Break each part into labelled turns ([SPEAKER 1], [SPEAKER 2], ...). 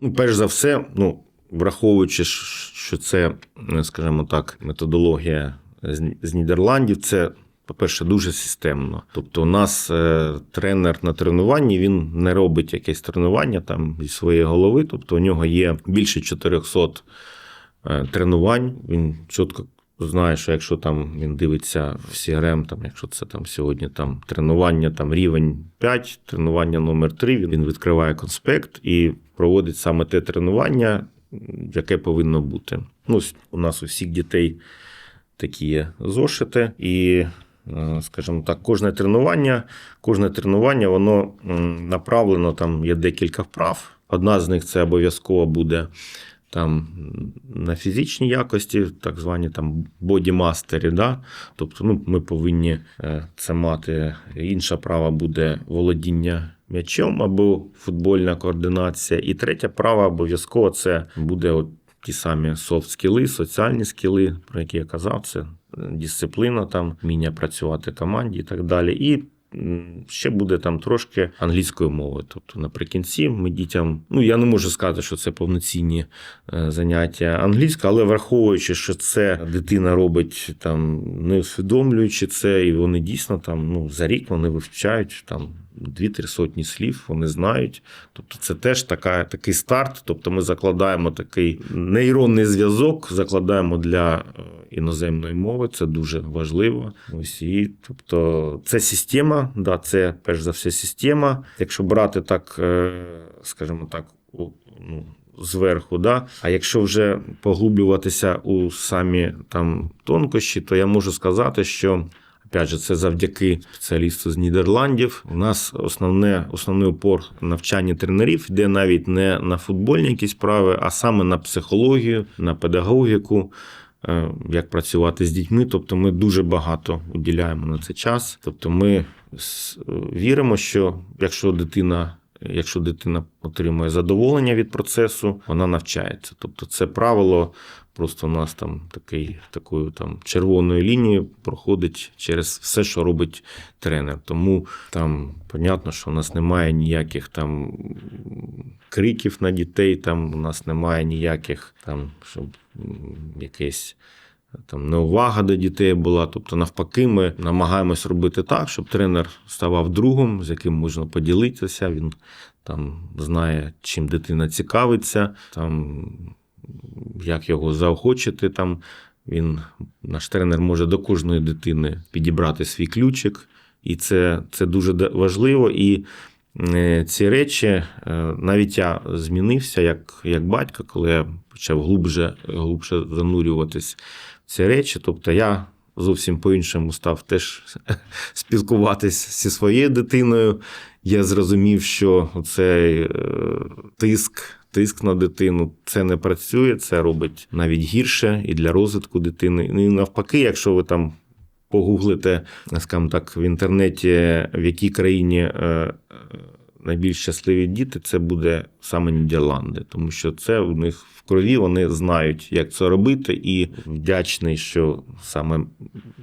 [SPEAKER 1] Ну, перш за все, ну, враховуючи, що це, е, скажімо так, методологія з, Нідерландів, це. По-перше, дуже системно. Тобто, у нас е, тренер на тренуванні він не робить якесь тренування там зі своєї голови. Тобто, у нього є більше 400 е, тренувань. Він чітко знає, що якщо там він дивиться в CRM, там, якщо це там сьогодні там тренування, там рівень 5, тренування номер 3, він відкриває конспект і проводить саме те тренування, яке повинно бути. Ну, у нас у всіх дітей такі є зошити, і, е, скажімо так, кожне тренування, кожне тренування, воно направлено, там є декілька вправ. Одна з них це обов'язково буде там на фізичній якості, так звані там бодімастері. Да? Тобто ну, ми повинні е, це мати. Інша права буде володіння м'ячом або футбольна координація. І третя права обов'язково це буде от ті самі софт-скіли, соціальні скіли, про які я казав, це дисципліна, там, вміння працювати в команді і так далі. І ще буде там трошки англійської мови. Тобто наприкінці ми дітям, ну я не можу сказати, що це повноцінні е, заняття англійська, але враховуючи, що це дитина робить там, не усвідомлюючи це, і вони дійсно там ну, за рік вони вивчають там. Дві-три сотні слів вони знають. Тобто, це теж така, такий старт. Тобто, ми закладаємо такий нейронний зв'язок, закладаємо для е, іноземної мови. Це дуже важливо. Ось і тобто, це система, да, це перш за все система. Якщо брати так, е, скажімо так, ну, зверху, да. А якщо вже поглублюватися у самі там тонкощі, то я можу сказати, що. Опять же, це завдяки спеціалісту з Нідерландів. У нас основне, основний упор навчання тренерів йде навіть не на футбольні якісь справи, а саме на психологію, на педагогіку, е, як працювати з дітьми. Тобто ми дуже багато уділяємо на це час. Тобто ми віримо, що якщо дитина. Якщо дитина отримує задоволення від процесу, вона навчається. Тобто, це правило просто у нас там такий, такою там червоною лінією проходить через все, що робить тренер. Тому там понятно, що у нас немає ніяких там криків на дітей, там у нас немає ніяких там, щоб якесь. Там неувага до дітей була. Тобто, навпаки, ми намагаємось робити так, щоб тренер ставав другом, з яким можна поділитися. Він там знає, чим дитина цікавиться, там як його заохочити. Там він, наш тренер може до кожної дитини підібрати свій ключик, і це, це дуже важливо. І е, ці речі, е, навіть я змінився як, як батько, коли я почав глубже, глубше занурюватись ці речі. Тобто я зовсім по-іншому став теж спілкуватись зі своєю дитиною. Я зрозумів, що цей е, тиск. Тиск на дитину це не працює, це робить навіть гірше і для розвитку дитини. Ну і навпаки, якщо ви там погуглите, скажімо так, в інтернеті, в якій країні е, е, найбільш щасливі діти, це буде саме Нідерланди, тому що це у них в крові, вони знають, як це робити, і вдячний, що саме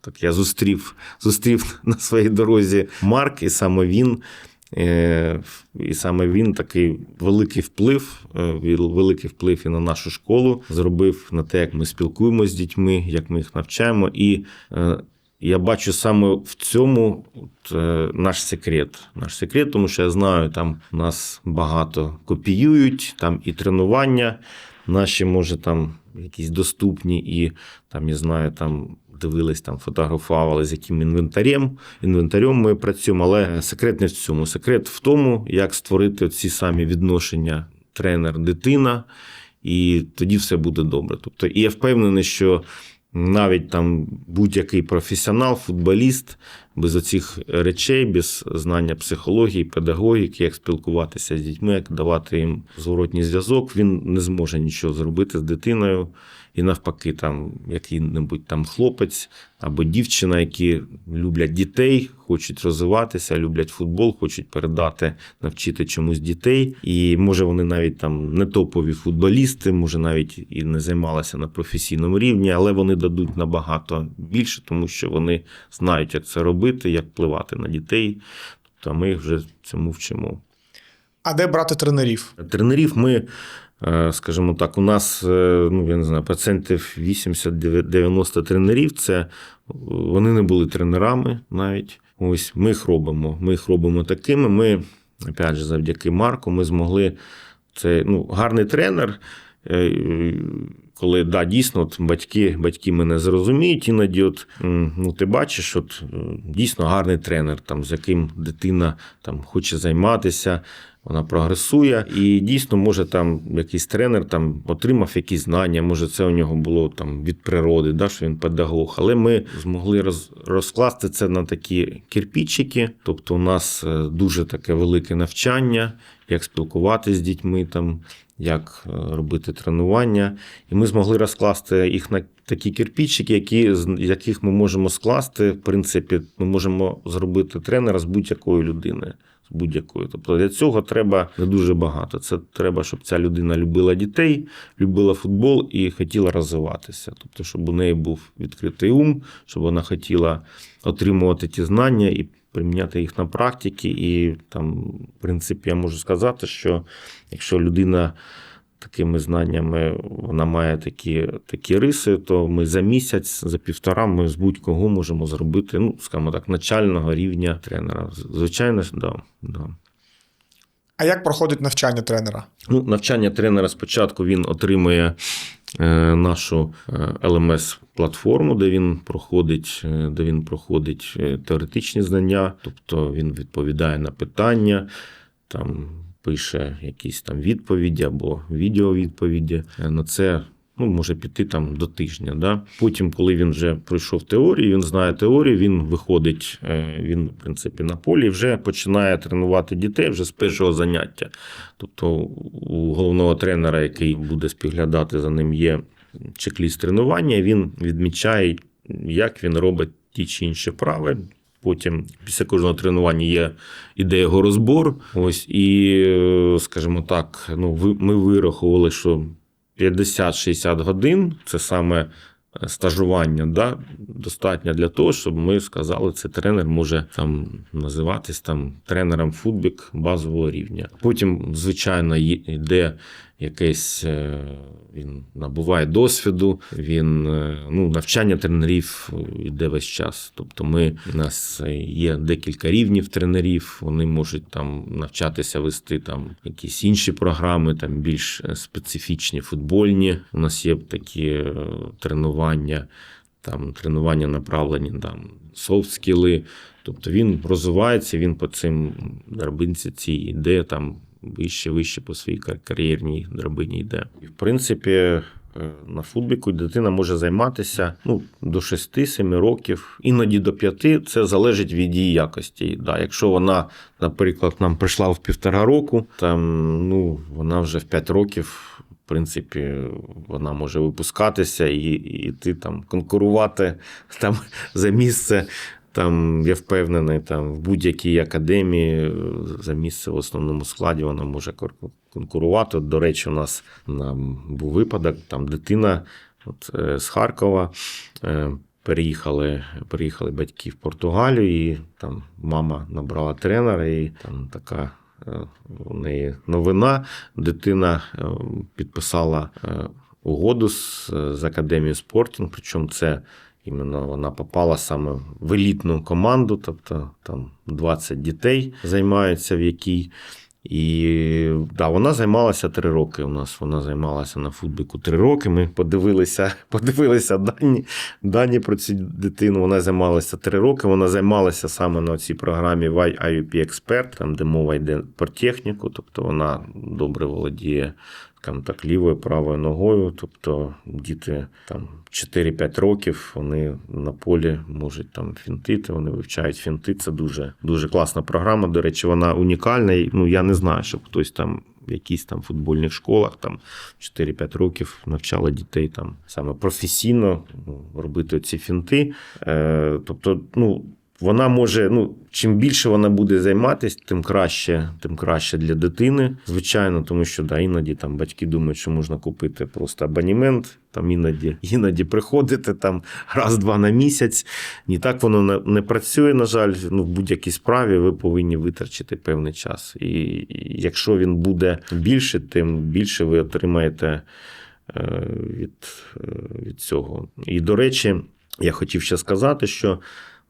[SPEAKER 1] так я зустрів, зустрів на своїй дорозі Марк, і саме він. Е, І саме він такий великий вплив, е, великий вплив і на нашу школу зробив на те, як ми спілкуємося з дітьми, як ми їх навчаємо. І е, я бачу саме в цьому от, е, наш секрет. Наш секрет, тому що я знаю, там нас багато копіюють, там і тренування наші, може, там якісь доступні, і там, я знаю, там дивились, там фотографували, з яким інвентарем. Інвентарем ми працюємо, але секрет не в цьому. Секрет в тому, як створити ці самі відношення тренер-дитина, і тоді все буде добре. Тобто, і я впевнений, що навіть там будь-який професіонал, футболіст без оцих речей, без знання психології, педагогіки, як спілкуватися з дітьми, як давати їм зворотній зв'язок, він не зможе нічого зробити з дитиною. І навпаки, там який-небудь там хлопець або дівчина, які люблять дітей, хочуть розвиватися, люблять футбол, хочуть передати, навчити чомусь дітей. І може вони навіть там не топові футболісти, може навіть і не займалися на професійному рівні, але вони дадуть набагато більше, тому що вони знають, як це робити, як впливати на дітей. Тобто ми їх вже цьому вчимо.
[SPEAKER 2] А де брати тренерів?
[SPEAKER 1] Тренерів ми, е, скажімо так, у нас, е, ну я не знаю, процентів 80-90 тренерів. Це е, вони не були тренерами навіть. Ось ми їх робимо. Ми їх робимо такими. Ми, опять же, завдяки Марку, ми змогли. Це ну, гарний тренер. Коли да, дійсно от батьки, батьки мене зрозуміють, іноді от, ну, ти бачиш, от, дійсно гарний тренер, там, з яким дитина там, хоче займатися, вона прогресує. І дійсно, може, там якийсь тренер там, отримав якісь знання, може, це у нього було там, від природи, да, що він педагог. Але ми змогли роз, розкласти це на такі кирпічики. Тобто, у нас е, дуже таке велике навчання, як спілкуватися з дітьми, там, як е, робити тренування. І ми змогли розкласти їх на такі кирпічики, які, з яких ми можемо скласти. В принципі, ми можемо зробити тренера з будь-якої людини. Будь-якою. Тобто для цього треба не дуже багато. Це треба, щоб ця людина любила дітей, любила футбол і хотіла розвиватися. Тобто, щоб у неї був відкритий ум, щоб вона хотіла отримувати ті знання і приміняти їх на практиці. І там, в принципі, я можу сказати, що якщо людина такими знаннями вона має такі, такі риси, то ми за місяць, за півтора ми з будь-кого можемо зробити, ну, скажімо так, начального рівня тренера. Звичайно, да, да.
[SPEAKER 2] А як проходить навчання тренера?
[SPEAKER 1] Ну, навчання тренера спочатку він отримує е, нашу LMS платформу, де він проходить, е, де він проходить е, теоретичні знання, тобто він відповідає на питання, там пише якісь там відповіді або відеовідповіді. Е, На це ну, може піти там до тижня. Да? Потім, коли він вже пройшов теорію, він знає теорію, він виходить, е, він, в принципі, на полі вже починає тренувати дітей вже з першого заняття. Тобто у головного тренера, який буде спіглядати за ним, є чек-ліст тренування, він відмічає, як він робить ті чи інші вправи. Потім після кожного тренування є іде його розбор. Ось і, е, скажімо так, ну ми вирахували, що 50-60 годин це саме е, стажування, да, достатньо для того, щоб ми сказали, це тренер може там називатись там тренером футбік базового рівня. Потім, звичайно, йде якесь е, він набуває досвіду, він е, ну, навчання тренерів йде весь час. Тобто, ми у нас є декілька рівнів тренерів, вони можуть там навчатися вести там якісь інші програми, там більш е, специфічні футбольні. У нас є такі е, тренування, там тренування направлені там софт-скіли. Тобто він розвивається, він по цим драбинці цій йде там вище, вище по своїй кар- кар'єрній драбині йде. І в принципі, е, на футбіку дитина може займатися ну, до 6-7 років, іноді до 5. Це залежить від її якості. Да, якщо вона, наприклад, нам прийшла в півтора року, там ну, вона вже в 5 років. В принципі, вона може випускатися і, і йти там конкурувати там за місце там, я впевнений, там в будь-якій академії е, за місце в основному складі вона може конкурувати. До речі, у нас нам був випадок, там дитина от, е, з Харкова. е, Переїхали, переїхали батьки в Португалію, і там мама набрала тренера, і там така у неї новина. Дитина підписала угоду з, з Академією Спортінг, причому це Іменно вона попала саме в елітну команду, тобто там 20 дітей займаються в якій. І да, вона займалася три роки. У нас вона займалася на футбіку три роки. Ми подивилися, подивилися дані, дані про цю дитину. Вона займалася три роки. Вона займалася саме на цій програмі IUP Expert, там де мова йде про техніку, тобто вона добре володіє скажімо так, лівою, правою ногою. Тобто діти там 4-5 років вони на полі можуть там фінтити, вони вивчають фінти. Це дуже, дуже класна програма. До речі, вона унікальна. І, Ну, я не знаю, щоб хтось там в якісь там футбольних школах там 4-5 років навчала дітей там саме професійно ну, робити ці фінти. Е, тобто, ну. Вона може, ну, чим більше вона буде займатися, тим краще, тим краще для дитини. Звичайно, тому що да, іноді там батьки думають, що можна купити просто абонемент, там іноді, іноді приходити там раз-два на місяць. Ні так воно не, працює, на жаль. Ну, в будь-якій справі ви повинні витрачити певний час. І, і якщо він буде більше, тим більше ви отримаєте е, від, е, від цього. І, до речі, я хотів ще сказати, що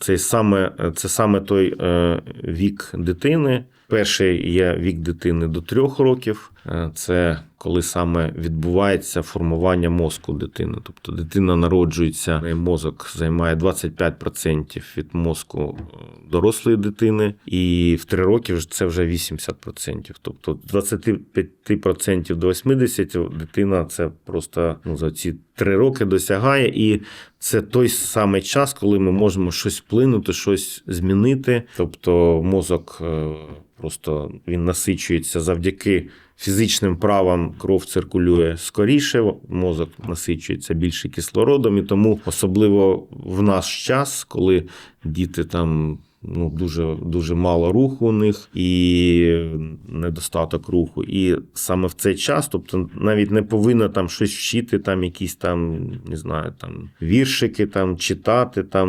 [SPEAKER 1] це саме, це саме той е, вік дитини. Перший є вік дитини до трьох років. Е, Це коли саме відбувається формування мозку дитини. Тобто дитина народжується, і мозок займає 25% від мозку е, дорослої дитини, і в 3 роки це вже 80%. Тобто з 25% до 80% дитина це просто ну, за ці 3 роки досягає, і це той самий час, коли ми можемо щось вплинути, щось змінити. Тобто мозок е, просто він насичується завдяки фізичним правам, кров циркулює скоріше, мозок насичується більше кислородом, і тому особливо в наш час, коли діти там. Ну, дуже дуже мало руху у них і недостаток руху. І саме в цей час, тобто навіть не повинна там щось вчити, там якісь там, не знаю, там віршики там читати, там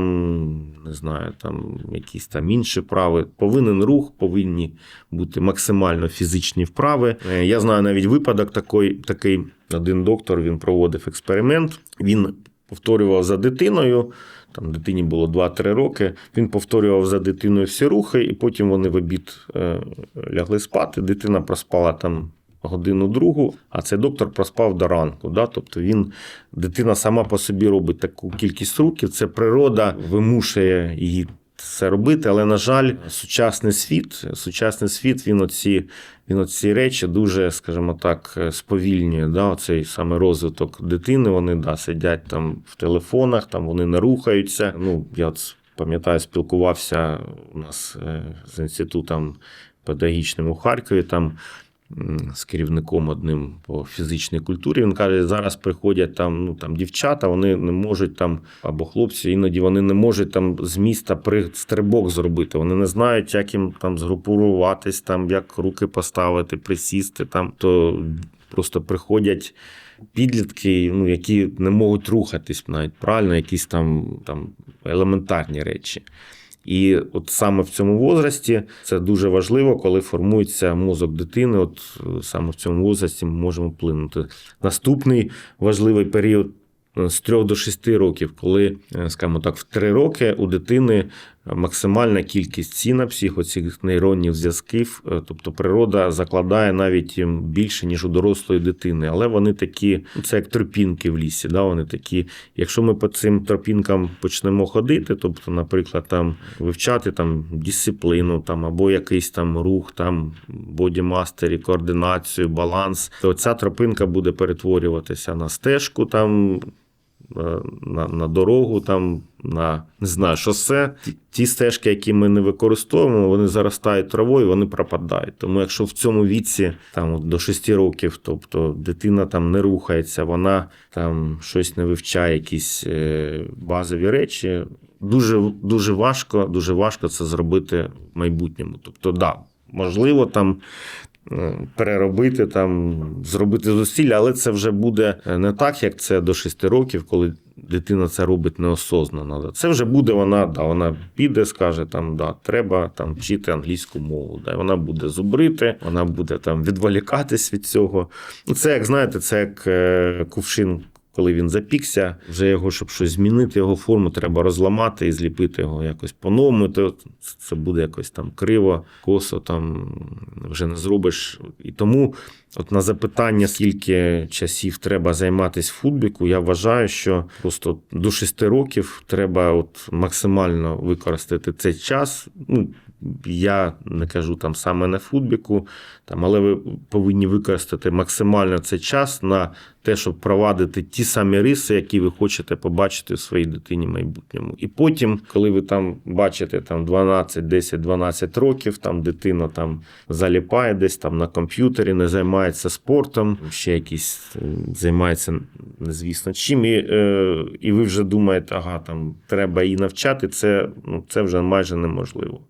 [SPEAKER 1] не знаю, там якісь там інші вправи. Повинен рух, повинні бути максимально фізичні вправи. Е, Я знаю навіть випадок такий, такий один доктор він проводив експеримент. Він повторював за дитиною. Там дитині було 2-3 роки. Він повторював за дитиною всі рухи, і потім вони в обід е, лягли спати. Дитина проспала там годину другу, а цей доктор проспав до ранку. Да? Тобто він, дитина сама по собі робить таку кількість руків. Це природа вимушує її це робити, але на жаль, сучасний світ, сучасний світ, він оці, він оці речі дуже, скажімо так, сповільнює. Да? Оцей саме розвиток дитини. Вони да, сидять там в телефонах, там вони не рухаються. Ну, я от пам'ятаю, спілкувався у нас е, з інститутом педагогічним у Харкові. Там з керівником одним по фізичній культурі. Він каже, зараз приходять там, ну там дівчата, вони не можуть там, або хлопці, іноді вони не можуть там з міста при стрибок зробити. Вони не знають, як їм там згрупуватись, там як руки поставити, присісти. Там то просто приходять. Підлітки, ну, які не можуть рухатись навіть правильно, якісь там, там елементарні речі. І от саме в цьому возрасті це дуже важливо, коли формується мозок дитини. От е, саме в цьому возрасті ми можемо вплинути. Наступний важливий період е, з 3 до 6 років, коли, е, скажімо так, в 3 роки у дитини максимальна кількість синапсів, оцих нейронних зв'язків, е, тобто природа закладає навіть більше, ніж у дорослої дитини. Але вони такі, ну, це як тропінки в лісі. Да? Вони такі, якщо ми по цим тропінкам почнемо ходити, тобто, наприклад, там вивчати там дисципліну, там або якийсь там рух, там бодімастері, координацію, баланс, то ця тропинка буде перетворюватися на стежку там. Е, На, на дорогу, там, на не знаю, шосе. Ті, стежки, які ми не використовуємо, вони заростають травою, вони пропадають. Тому якщо в цьому віці там до 6 років, тобто дитина там не рухається, вона там щось не вивчає, якісь е, базові речі. Дуже, дуже важко, дуже важко це зробити в майбутньому. Тобто, да, можливо, там переробити, там, зробити зусилля, але це вже буде не так, як це до 6 років, коли дитина це робить неосознано. Це вже буде вона, да, вона піде, скаже, там, да, треба там, вчити англійську мову. Да, вона буде зубрити, вона буде там відволікатись від цього. Ну, Це, як знаєте, це як е, кувшин. Коли він запікся, вже його, щоб щось змінити, його форму треба розламати і зліпити його якось по-новому. То це буде якось там криво, косо, там вже не зробиш. І тому, от на запитання, скільки часів треба займатися футбіку, я вважаю, що просто до 6 років треба от максимально використати цей час. Ну, я не кажу там саме на футбіку, там, але ви повинні використати максимально цей час на те, щоб впровадити ті самі риси, які ви хочете побачити в своїй дитині в майбутньому. І потім, коли ви там бачите там 12, 10, 12 років, там дитина там заліпає десь там на комп'ютері, не займається спортом, ще якісь е, займається незвісно чим. І, е, і ви вже думаєте, ага, там треба її навчати. Це, ну, це вже майже неможливо.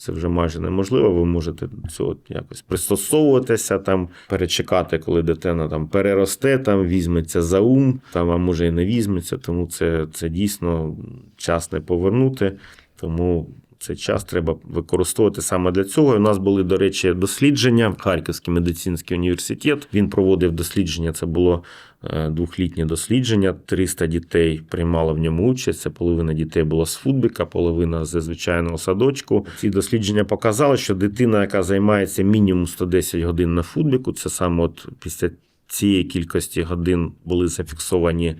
[SPEAKER 1] Це вже майже неможливо. Ви можете цього якось пристосовуватися, там перечекати, коли дитина там переросте, там візьметься за ум, там а може і не візьметься. Тому це, це дійсно час не повернути. Тому цей час треба використовувати саме для цього. І У нас були, до речі, дослідження. Харківський медицинський університет. Він проводив дослідження. Це було е, двохлітнє дослідження. 300 дітей приймало в ньому участь. Це половина дітей була з футбіка, половина з звичайного садочку. Ці дослідження показали, що дитина, яка займається мінімум 110 годин на футбіку, це саме от після цієї кількості годин були зафіксовані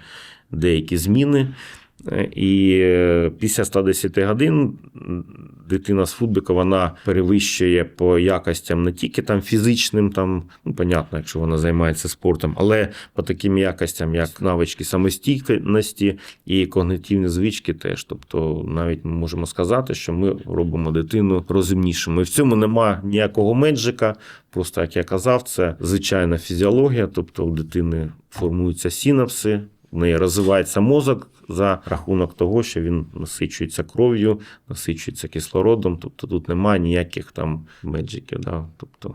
[SPEAKER 1] деякі зміни. І е, після 110 годин дитина з футбіка вона перевищує по якостям не тільки там фізичним, там, ну, понятно, якщо вона займається спортом, але по таким якостям, як навички самостійності і когнитивні звички теж. Тобто, навіть ми можемо сказати, що ми робимо дитину розумнішою. І в цьому нема ніякого меджика. Просто як я казав, це звичайна фізіологія, тобто у дитини формуються синапси, неї розвивається мозок за рахунок того, що він насичується кров'ю, насичується кислородом. Тобто тут немає ніяких там меджиків. Да? Тобто